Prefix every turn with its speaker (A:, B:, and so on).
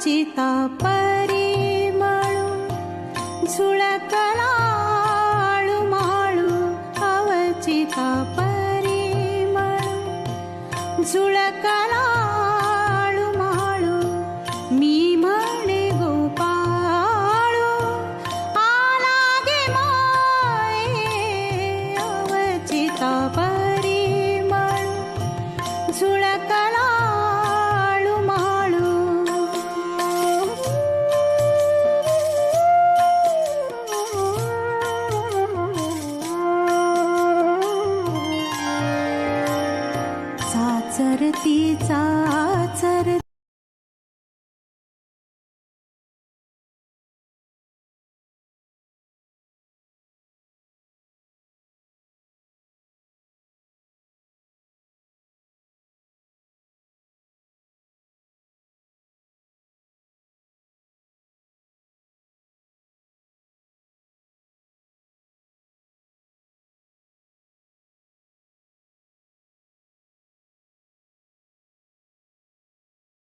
A: चिता परिमाळू झुळकळाळू माळू अवचिता परिमाळू. झुळकळाळू माळू मी म्हणे गोपाळू. आला गे माये अवचिता चरतीचा चरती